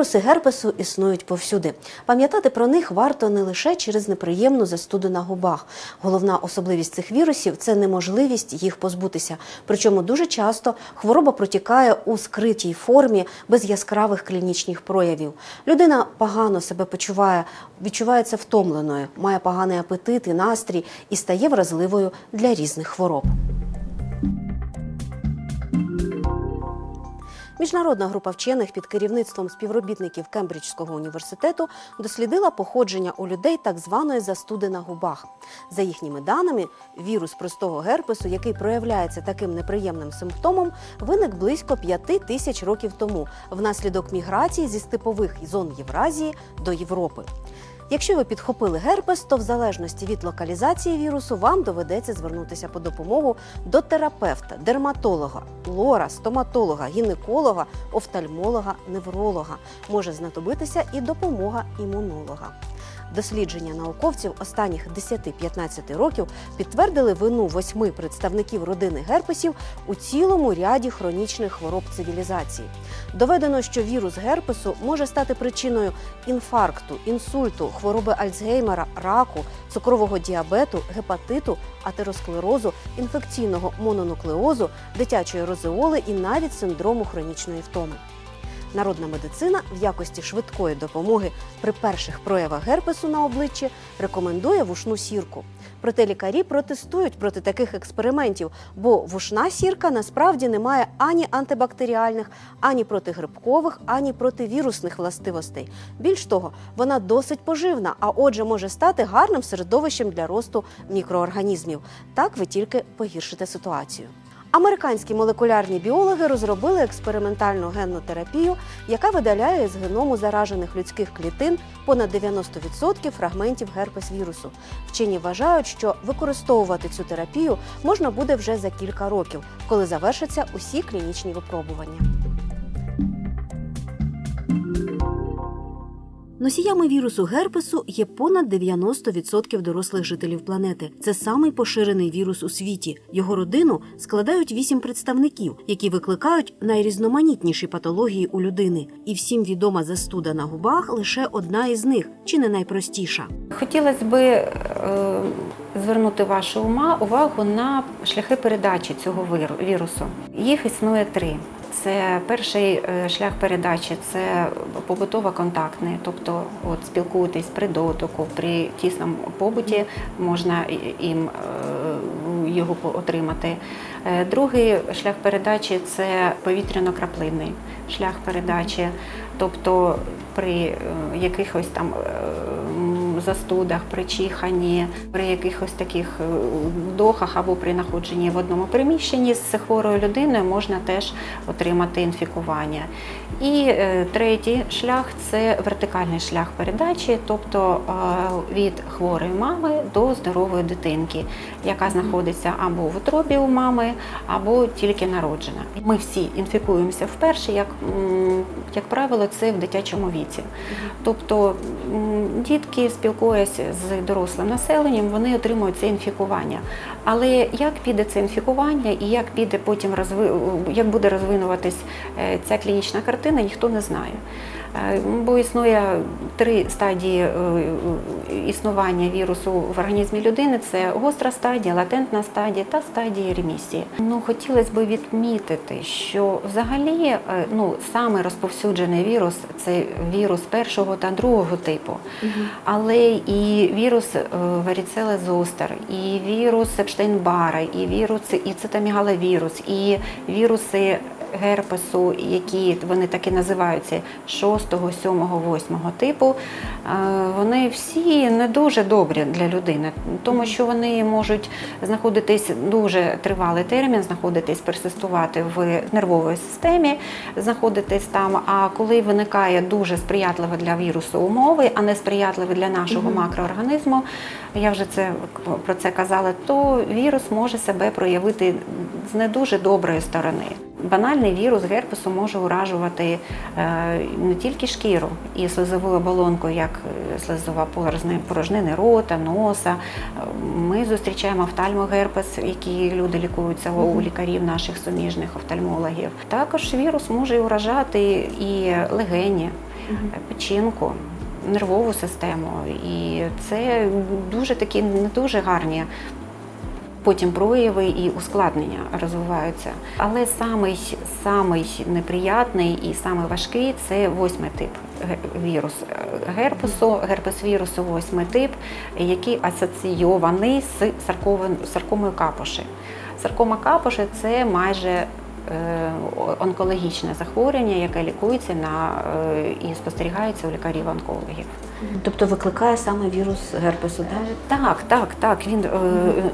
Віруси герпесу існують повсюди. Пам'ятати про них варто не лише через неприємну застуду на губах. Головна особливість цих вірусів це неможливість їх позбутися. Причому дуже часто хвороба протікає у скритій формі без яскравих клінічних проявів. Людина погано себе почуває, відчувається втомленою, має поганий апетит і настрій і стає вразливою для різних хвороб. Міжнародна група вчених під керівництвом співробітників Кембриджського університету дослідила походження у людей так званої застуди на губах. За їхніми даними, вірус простого герпесу, який проявляється таким неприємним симптомом, виник близько п'яти тисяч років тому внаслідок міграції зі степових зон Євразії до Європи. Якщо ви підхопили герпес, то в залежності від локалізації вірусу вам доведеться звернутися по допомогу до терапевта, дерматолога, лора, стоматолога, гінеколога, офтальмолога, невролога. Може знадобитися і допомога імунолога. Дослідження науковців останніх 10-15 років підтвердили вину восьми представників родини герпесів у цілому ряді хронічних хвороб цивілізації. Доведено, що вірус герпесу може стати причиною інфаркту, інсульту, хвороби Альцгеймера, раку, цукрового діабету, гепатиту, атеросклерозу, інфекційного мононуклеозу, дитячої розеоли і навіть синдрому хронічної втоми. Народна медицина в якості швидкої допомоги при перших проявах герпесу на обличчі рекомендує вушну сірку. Проте лікарі протестують проти таких експериментів, бо вушна сірка насправді не має ані антибактеріальних, ані протигрибкових, ані противірусних властивостей. Більш того, вона досить поживна, а отже, може стати гарним середовищем для росту мікроорганізмів. Так ви тільки погіршите ситуацію. Американські молекулярні біологи розробили експериментальну генну терапію, яка видаляє з геному заражених людських клітин понад 90% фрагментів герпес-вірусу. Вчені вважають, що використовувати цю терапію можна буде вже за кілька років, коли завершаться усі клінічні випробування. Носіями вірусу герпесу є понад 90% дорослих жителів планети. Це самий поширений вірус у світі. Його родину складають вісім представників, які викликають найрізноманітніші патології у людини. І всім відома застуда на губах лише одна із них, чи не найпростіша. Хотілося б е, звернути вашу ума увагу на шляхи передачі цього вірусу. Їх існує три. Це перший е, шлях передачі це побутово-контактний, тобто от спілкуєтесь при дотику, при тісному побуті можна їм е, його отримати. Е, Другий шлях передачі це повітряно-краплинний шлях передачі, тобто при якихось там застудах, при чиханні, при якихось таких е, вдохах або при знаходженні в одному приміщенні з хворою людиною можна теж отримати інфікування. І е, третій шлях це вертикальний шлях передачі, тобто е, від хворої мами до здорової дитинки, яка знаходиться або в утробі у мами, або тільки народжена. Ми всі інфікуємося вперше, як, як правило, це в дитячому віці. Тобто дітки, спілкуясь з дорослим населенням, вони отримують це інфікування. Але як піде це інфікування і як піде потім розви... як буде розвинуватись е, ця клінічна картина, ніхто не знає. Е, Бо існує три стадії е, існування вірусу в організмі людини: це гостра стадія, латентна стадія та стадія ремісії. Ну хотілося б відмітити, що взагалі ну саме розповсюджений вірус це вірус першого та другого типу, але і вірус варіцели варіцела зостер, і вірус Епштейн-Бара, і вірус і цитамігаловірус, і віруси герпесу, які вони так і називаються 6, 7, 8 типу, е, вони всі не дуже добрі для людини, тому що вони можуть знаходитись дуже тривалий термін, знаходитись, персистувати в нервовій системі, знаходитись там. А коли виникає дуже сприятливе для вірусу умови, а не сприятливе для нашого макроорганізму, я вже це про це казала, то вірус може себе проявити з не дуже доброї сторони. Банальний вірус герпесу може уражувати е, не тільки шкіру і слизову оболонку, як е, слизова порожнини рота, носа. Ми зустрічаємо офтальмогерпес, які люди лікуються у лікарів наших суміжних офтальмологів. Також вірус може уражати і легені. печінку, нервову систему. І це дуже такі не дуже гарні. Потім прояви і ускладнення розвиваються. Але самий, самий неприятний і самий важкий це восьмий тип вірус герпесу, герпес вірусу, восьмий тип, який асоційований з саркомою капоші. Саркома капоші це майже е, онкологічне захворювання, яке лікується на, е, і спостерігається у лікарів-онкологів. Тобто викликає саме вірус герпесу, так? Так, так, так. Він, е,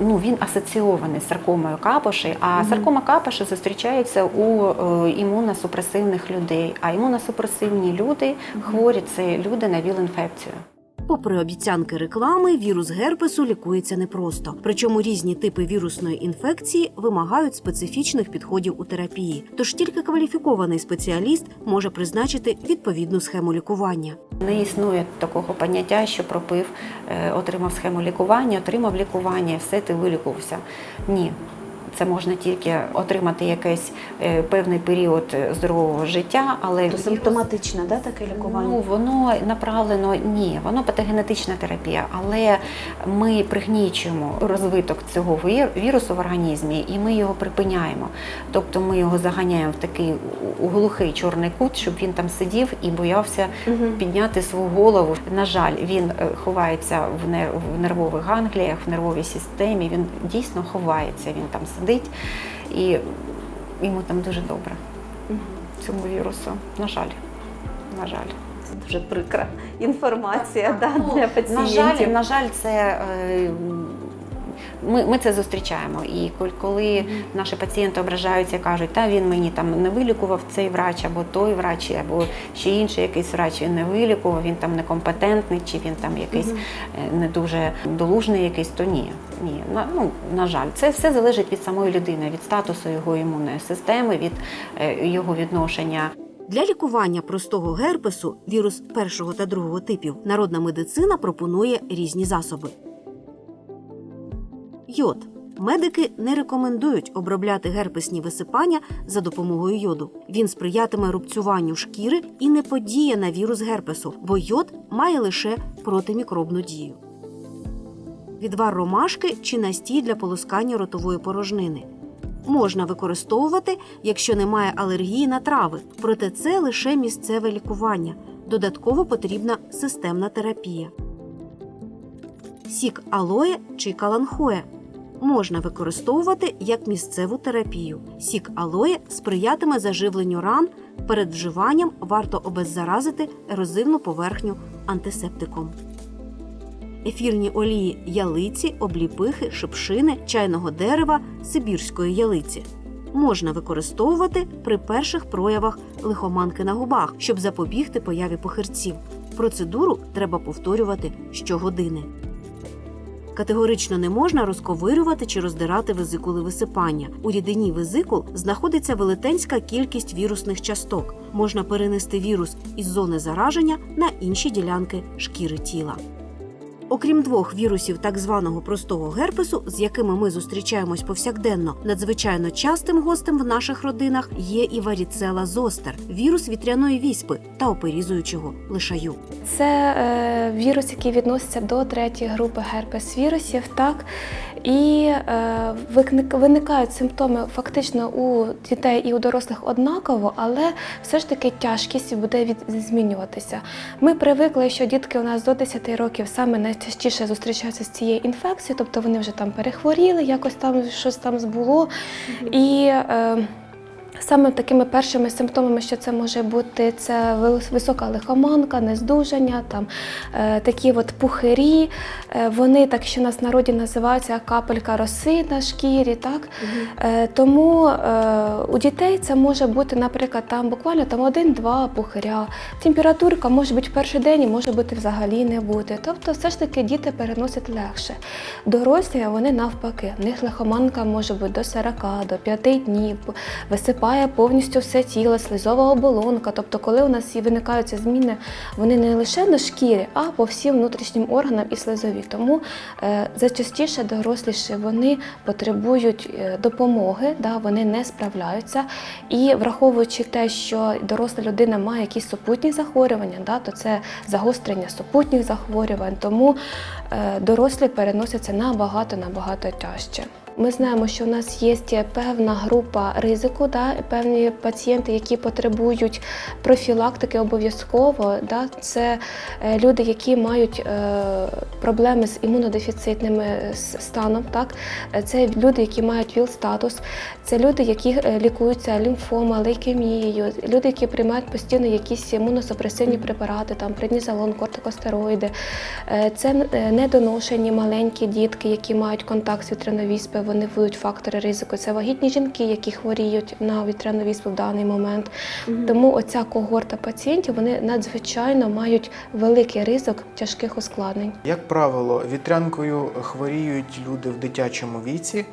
ну, він асоціований з саркомою капоші, а саркома капоші зустрічається у е, імуносупресивних людей. А імуносупресивні люди хворі це люди на ВІЛ-інфекцію. Попри обіцянки реклами, вірус герпесу лікується непросто. Причому різні типи вірусної інфекції вимагають специфічних підходів у терапії. Тож тільки кваліфікований спеціаліст може призначити відповідну схему лікування. Не існує такого поняття, що пропив, е, отримав схему лікування, отримав лікування, все ти вилікувався. Ні. Це можна тільки отримати якийсь е, певний період е, здорового життя, але вірус- симптоматичне, да, таке Ну, воно направлено ні, воно патогенетична терапія, але ми пригнічуємо розвиток цього вір- вірусу в організмі і ми його припиняємо. Тобто ми його заганяємо в такий глухий чорний кут, щоб він там сидів і боявся підняти свою голову. На жаль, він е, ховається в нервових гангліях, в нервовій системі. Він дійсно ховається, він там сидить і йому там дуже добре. Цьому вірусу. На жаль. На жаль. Це дуже прикра інформація да, Ну, для пацієнтів. На жаль, на жаль, це е, ми, ми це зустрічаємо. І коли наші пацієнти ображаються, кажуть, та він мені там не вилікував цей врач, або той врач, або ще інший якийсь врач він не вилікував, він там некомпетентний, чи він там якийсь е, не дуже долужний, якийсь, то ні. Ні, на, ну, на жаль, це все залежить від самої людини, від статусу його імунної системи, від е, його відношення Для лікування простого герпесу, вірус першого та другого типів, народна медицина пропонує різні засоби. Йод. Медики не рекомендують обробляти герпесні висипання за допомогою йоду. Він сприятиме рубцюванню шкіри і не подіє на вірус герпесу, бо йод має лише протимікробну дію. Відвар ромашки чи настій для полоскання ротової порожнини. Можна використовувати, якщо немає алергії на трави, проте це лише місцеве лікування. Додатково потрібна системна терапія. Сік алоє чи каланхоя можна використовувати як місцеву терапію. Сік алоє сприятиме заживленню ран. Перед вживанням варто обеззаразити ерозивну поверхню антисептиком. Ефірні олії ялиці, обліпихи, шипшини, чайного дерева, сибірської ялиці. Можна використовувати при перших проявах лихоманки на губах, щоб запобігти появі похирців. Процедуру треба повторювати щогодини. Категорично не можна розковирювати чи роздирати везикули висипання. У рідині везикул знаходиться велетенська кількість вірусних часток. Можна перенести вірус із зони зараження на інші ділянки шкіри тіла. Окрім двох вірусів так званого простого герпесу, з якими ми зустрічаємось повсякденно, надзвичайно частим гостем в наших родинах є і варіцела зостер, вірус вітряної віспи та оперізуючого лишаю. Це е, вірус, який відноситься до третьої групи герпес-вірусів, так і е, виникають симптоми фактично у дітей і у дорослих однаково, але все ж таки тяжкість буде від, змінюватися. Ми привикли, що дітки у нас до 10 років саме найчастіше зустрічаються з цією інфекцією, тобто вони вже там перехворіли, якось там щось там збуло. І е, Саме такими першими симптомами, що це може бути, це висока лихоманка, нездужання, там е, такі от пухирі. Е, вони так, що у нас в народі називаються капелька роси на шкірі. Так? Е, тому е, у дітей це може бути, наприклад, там буквально там один-два пухиря. Температурка може бути в перший день, і може бути взагалі не бути. Тобто, все ж таки діти переносять легше. Дорослі вони навпаки. В них лихоманка може бути до 40, до 5 днів, висипання закриває повністю все тіло, слизова оболонка. Тобто, коли у нас і виникають ці зміни, вони не лише на шкірі, а по всім внутрішнім органам і слизові. Тому е, зачастіше доросліші вони потребують е, допомоги, да, вони не справляються. І враховуючи те, що доросла людина має якісь супутні захворювання, да, то це загострення супутніх захворювань. Тому е, дорослі переносяться набагато набагато тяжче. Ми знаємо, що в нас є певна група ризику, да, певні пацієнти, які потребують профілактики обов'язково. Да, це е, люди, які мають е, проблеми з імунодефіцитним е, станом. Так, Е, це люди, які мають ВІЛ-статус, це люди, які лікуються лімфома, лейкемією, люди, які приймають постійно якісь імуносупресивні препарати, там преднізолон, кортикостероїди. Це недоношені маленькі дітки, які мають контакт з вітряною віспою, вони будуть фактори ризику. Це вагітні жінки, які хворіють на вітряну віспу в даний момент. Тому оця когорта пацієнтів вони надзвичайно мають великий ризик тяжких ускладнень. Як правило, вітрянкою хворіють люди в дитячому віці,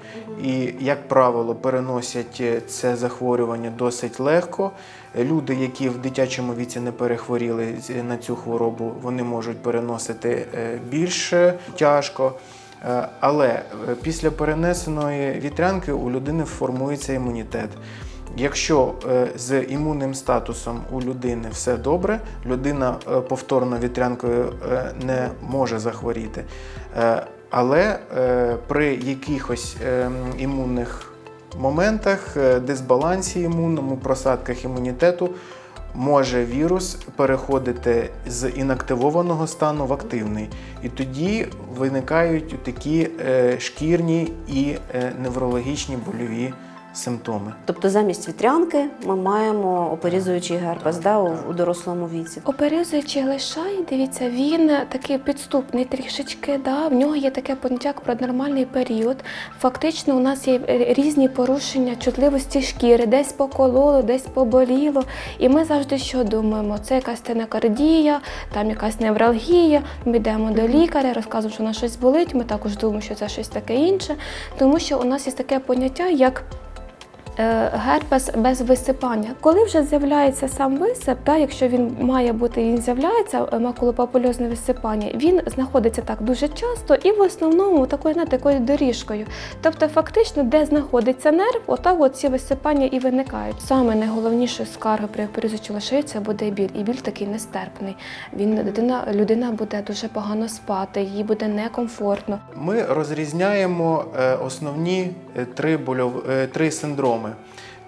і, як правило, переносять це захворювання досить легко. Люди, які в дитячому віці не перехворіли на цю хворобу, вони можуть переносити е, більш тяжко. Е, Але е, після перенесеної вітрянки у людини формується імунітет. Якщо е, з імунним статусом у людини все добре, людина повторно вітрянкою не може захворіти. Але при якихось імунних моментах, дисбалансі імунному, просадках імунітету, може вірус переходити з інактивованого стану в активний. І тоді виникають такі е, шкірні і е, неврологічні больові симптоми. Тобто замість вітрянки ми маємо оперізуючий герпес да, у, у дорослому віці. Оперізуючи глишай, дивіться, він такий підступний трішечки. Да? В нього є таке поняття як пронормальний період. Фактично, у нас є різні порушення чутливості шкіри, десь покололо, десь поболіло. І ми завжди що думаємо? Це якась тенокардія, там якась невралгія. Ми йдемо до лікаря, розказуємо, що у нас щось болить. Ми також думаємо, що це щось таке інше, тому що у нас є таке поняття, як герпес без висипання. Коли вже з'являється сам висип, та, якщо він має бути, він з'являється е, макулопапульозне висипання, він знаходиться так дуже часто і в основному такою знаєте, такою доріжкою. Тобто, фактично, де знаходиться нерв, отак от ці висипання і виникають. Саме найголовніше скарга при оперізуючій лишиї це буде біль, і біль такий нестерпний. Він людина, людина буде дуже погано спати, їй буде некомфортно. Ми розрізняємо е, основні е, три, больов... е, три синдроми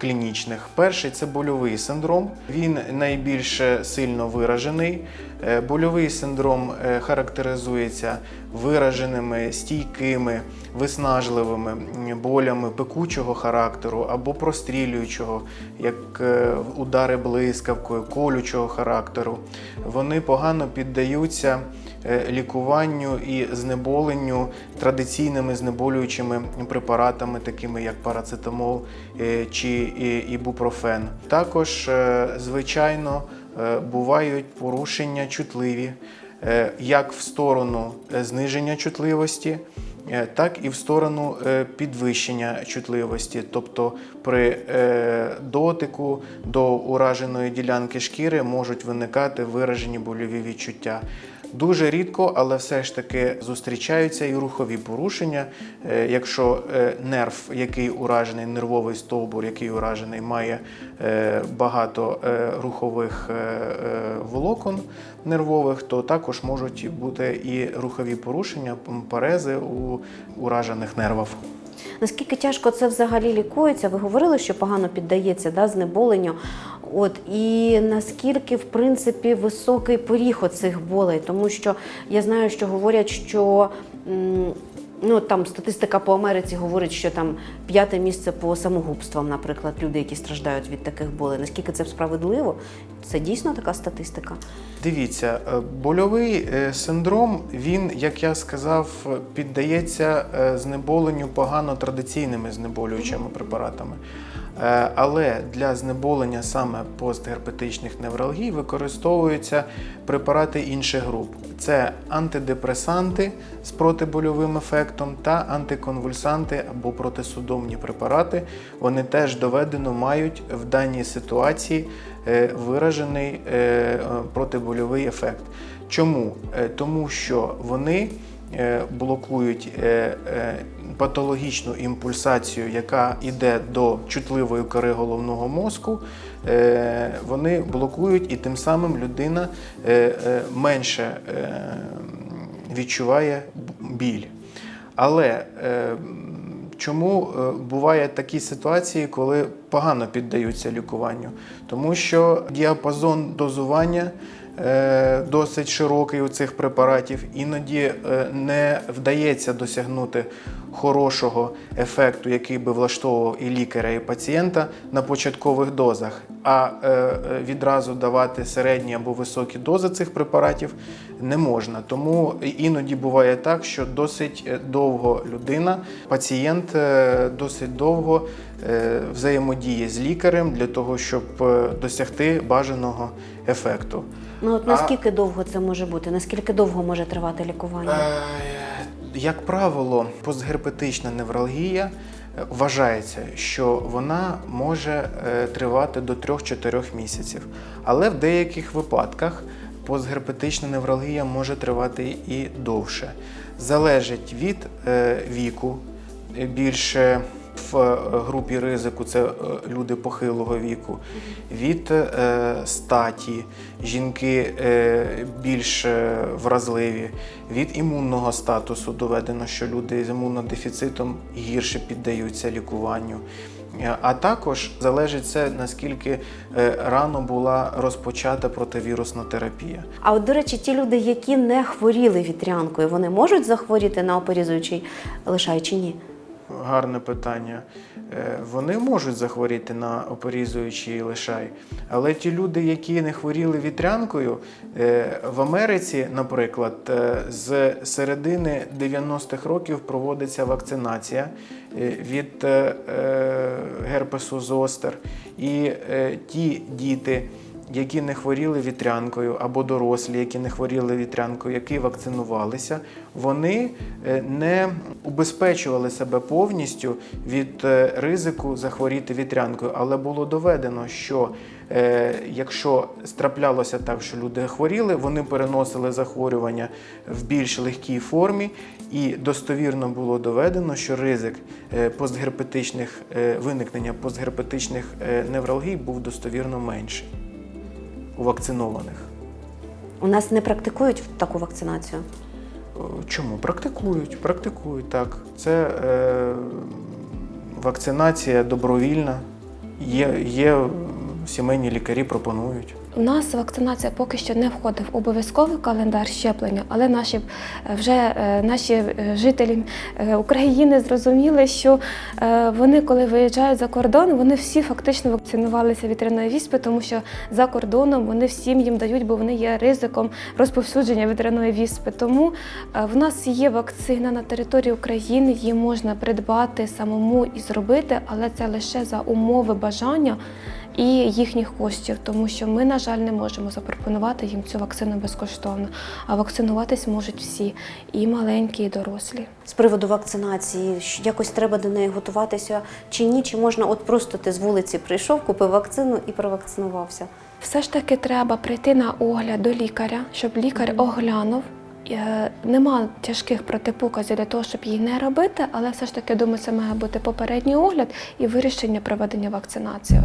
клінічних. Перший це больовий синдром. Він найбільш сильно виражений. Е, Больовий синдром е, характеризується вираженими, стійкими, виснажливими болями пекучого характеру або прострілюючого, як е, удари блискавкою, колючого характеру. Вони погано піддаються лікуванню і знеболенню традиційними знеболюючими препаратами, такими як парацетамол е, чи ібупрофен. Також, е, звичайно, е, бувають порушення чутливі, е, як в сторону е, зниження чутливості. е, Так і в сторону е, підвищення чутливості, тобто при е, дотику до ураженої ділянки шкіри можуть виникати виражені больові відчуття. Дуже рідко, але все ж таки зустрічаються і рухові порушення. Е, Якщо е, нерв, який уражений, нервовий стовбур, який уражений, має е, багато рухових волокон нервових, то також можуть бути і рухові порушення, парези у уражених нервів. Наскільки тяжко це взагалі лікується? Ви говорили, що погано піддається да, знеболенню. От і наскільки в принципі високий поріг оцих болей, тому що я знаю, що говорять, що ну там статистика по Америці говорить, що там п'яте місце по самогубствам, наприклад, люди, які страждають від таких болей. Наскільки це справедливо? Це дійсно така статистика? Дивіться, е, больовий е, синдром, він, як я сказав, піддається е, знеболенню погано традиційними знеболюючими препаратами. Е, Але для знеболення саме постгерпетичних невралгій використовуються препарати інших груп. Це антидепресанти з протибольовим ефектом та антиконвульсанти або протисудомні препарати. Вони теж доведено мають в даній ситуації е, виражений е, протибольовий ефект. Чому? Тому що вони блокують е, е, патологічну імпульсацію, яка йде до чутливої кори головного мозку. Е, Вони блокують і тим самим людина е, е, менше е, відчуває біль. Але е, чому е, бувають такі ситуації, коли погано піддаються лікуванню? Тому що діапазон дозування е, досить широкий у цих препаратів, іноді е, не вдається досягнути хорошого ефекту, який би влаштовував і лікаря, і пацієнта на початкових дозах. А е, е, відразу давати середні або високі дози цих препаратів не можна. Тому іноді буває так, що досить е, довго людина, пацієнт е, досить довго е, взаємодіє з лікарем для того, щоб е, досягти бажаного ефекту. Ну от А- наскільки довго це може бути? Наскільки довго може тривати лікування? Е, Як правило, постгерпетична невралгія е, вважається, що вона може е, тривати до 3-4 місяців. Але в деяких випадках постгерпетична невралгія може тривати і довше. Залежить від віку, більше в е, групі ризику це е, люди похилого віку, від е, статі, жінки більш вразливі, від імунного статусу доведено, що люди з імунодефіцитом гірше піддаються лікуванню. А також залежить це, наскільки рано була розпочата противірусна терапія. А от, до речі, ті люди, які не хворіли вітрянкою, вони можуть захворіти на опорізуючий лишай чи ні? Гарне питання. Е, Вони можуть захворіти на опорізуючий лишай, але ті люди, які не хворіли вітрянкою, е, в Америці, наприклад, е, з середини 90-х років проводиться вакцинація від герпесу зостер. І ті діти, які не хворіли вітрянкою, або дорослі, які не хворіли вітрянкою, які вакцинувалися, вони е, не убезпечували себе повністю від е, ризику захворіти вітрянкою. Але було доведено, що е, якщо страплялося так, що люди хворіли, вони переносили захворювання в більш легкій формі, і достовірно було доведено, що ризик постгерпетичних виникнення постгерпетичних невралгій був достовірно менший у вакцинованих. У нас не практикують таку вакцинацію. Е, Чому? Практикують, практикують так. Це е, вакцинація добровільна. Є, є сімейні лікарі пропонують. У нас вакцинація поки що не входить в обов'язковий календар щеплення, але наші е, вже е, наші е, жителі України зрозуміли, що вони, коли виїжджають за кордон, вони всі фактично вакцинувалися вітряної віспи, тому що за кордоном вони всім їм дають, бо вони є ризиком розповсюдження вітряної віспи. Тому в нас є вакцина на території України, її можна придбати самому і зробити, але це лише за умови бажання і їхніх коштів, тому що ми, на жаль, не можемо запропонувати їм цю вакцину безкоштовно. А вакцинуватись можуть всі, і маленькі, і дорослі. З приводу вакцинації, якось треба до неї готуватися чи ні? Чи можна от просто ти з вулиці прийшов, купив вакцину і провакцинувався? Все ж таки треба прийти на огляд до лікаря, щоб лікар оглянув. Е, Нема тяжких протипоказів для того, щоб її не робити, але все ж таки думаю, це має бути попередній огляд і вирішення проведення вакцинації.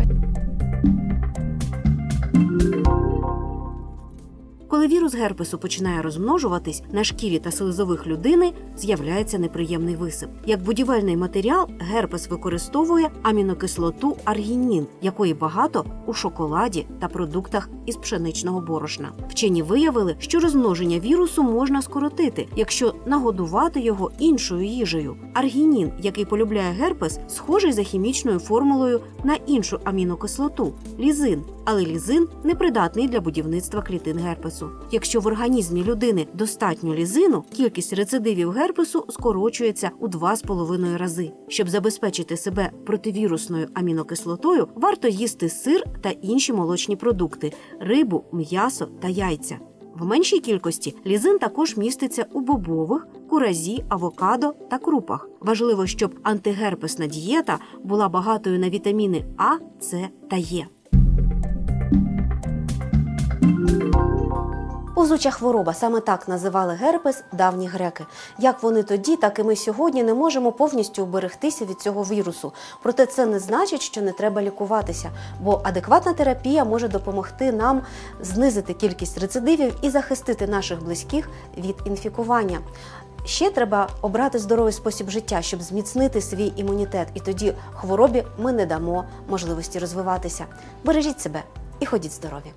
Коли вірус герпесу починає розмножуватись, на шкірі та слизових людини з'являється неприємний висип. Як будівельний матеріал, герпес використовує амінокислоту аргінін, якої багато у шоколаді та продуктах із пшеничного борошна. Вчені виявили, що розмноження вірусу можна скоротити, якщо нагодувати його іншою їжею. Аргінін, який полюбляє герпес, схожий за хімічною формулою на іншу амінокислоту лізин. але лізин непридатний для будівництва клітин герпесу. Якщо в організмі людини достатньо лізину, кількість рецидивів герпесу скорочується у 2,5 рази. Щоб забезпечити себе противірусною амінокислотою, варто їсти сир та інші молочні продукти, рибу, м'ясо та яйця. В меншій кількості лізин також міститься у бобових, куразі, авокадо та крупах. Важливо, щоб антигерпесна дієта була багатою на вітаміни А, С та Е. Повзуча хвороба саме так називали герпес давні греки. Як вони тоді, так і ми сьогодні не можемо повністю уберегтися від цього вірусу. Проте це не значить, що не треба лікуватися, бо адекватна терапія може допомогти нам знизити кількість рецидивів і захистити наших близьких від інфікування. Ще треба обрати здоровий спосіб життя, щоб зміцнити свій імунітет, і тоді хворобі ми не дамо можливості розвиватися. Бережіть себе і ходіть здорові!